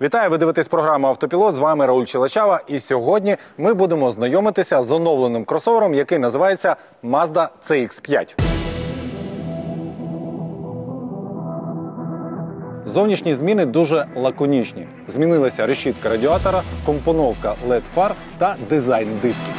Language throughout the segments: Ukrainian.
Вітаю, ви дивитесь програму Автопілот. З вами Рауль Чилачава. І сьогодні ми будемо знайомитися з оновленим кросовером, який називається Mazda CX-5. Зовнішні зміни дуже лаконічні. Змінилася решітка радіатора, компоновка LED фар та дизайн дисків.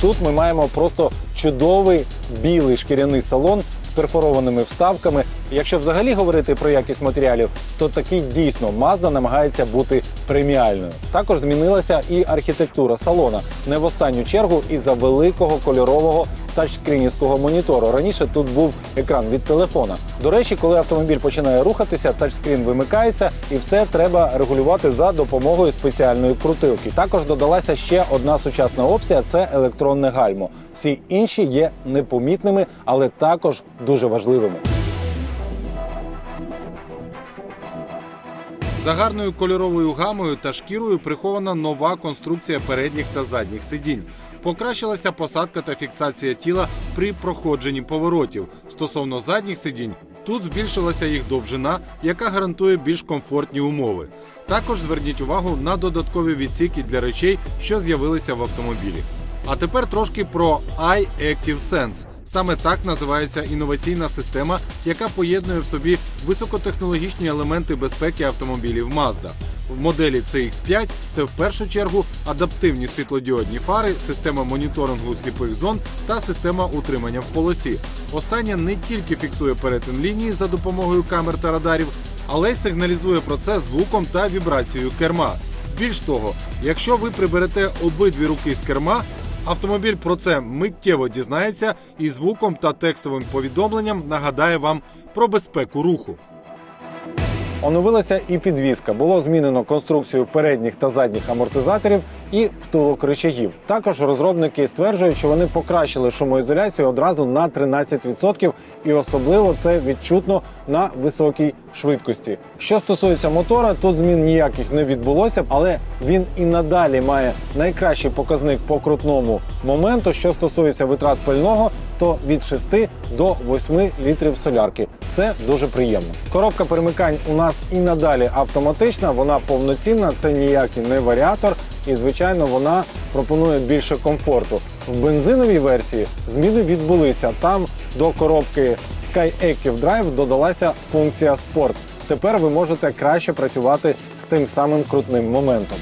Тут ми маємо просто чудовий білий шкіряний салон з перфорованими вставками. Якщо взагалі говорити про якість матеріалів, то такий дійсно Mazda намагається бути преміальною. Також змінилася і архітектура салона не в останню чергу із-за великого кольорового тачскрінівського монітору. Раніше тут був екран від телефона. До речі, коли автомобіль починає рухатися, тачскрін вимикається, і все треба регулювати за допомогою спеціальної крутилки. Також додалася ще одна сучасна опція це електронне гальмо. Всі інші є непомітними, але також дуже важливими. За гарною кольоровою гамою та шкірою прихована нова конструкція передніх та задніх сидінь. Покращилася посадка та фіксація тіла при проходженні поворотів. Стосовно задніх сидінь, тут збільшилася їх довжина, яка гарантує більш комфортні умови. Також зверніть увагу на додаткові відсіки для речей, що з'явилися в автомобілі. А тепер трошки про iActive Sense. Саме так називається інноваційна система, яка поєднує в собі високотехнологічні елементи безпеки автомобілів Mazda. В моделі CX5 це в першу чергу адаптивні світлодіодні фари, система моніторингу сліпих зон та система утримання в полосі. Остання не тільки фіксує перетин лінії за допомогою камер та радарів, але й сигналізує про це звуком та вібрацією керма. Більш того, якщо ви приберете обидві руки з керма, автомобіль про це миттєво дізнається і звуком та текстовим повідомленням нагадає вам про безпеку руху. Оновилася і підвізка. Було змінено конструкцію передніх та задніх амортизаторів і втулок рычагів. Також розробники стверджують, що вони покращили шумоізоляцію одразу на 13%, і особливо це відчутно на високій швидкості. Що стосується мотора, тут змін ніяких не відбулося, але він і надалі має найкращий показник по крутному моменту. Що стосується витрат пального, то від 6 до 8 літрів солярки. Це дуже приємно. Коробка перемикань у нас і надалі автоматична, вона повноцінна, це ніякий не варіатор, і звичайно вона пропонує більше комфорту. В бензиновій версії зміни відбулися. Там до коробки Sky Drive додалася функція Sport. Тепер ви можете краще працювати з тим самим крутним моментом.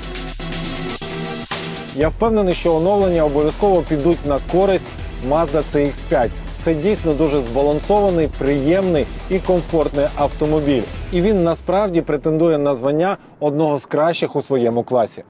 Я впевнений, що оновлення обов'язково підуть на користь Mazda CX-5. Це дійсно дуже збалансований, приємний і комфортний автомобіль. І він насправді претендує на звання одного з кращих у своєму класі.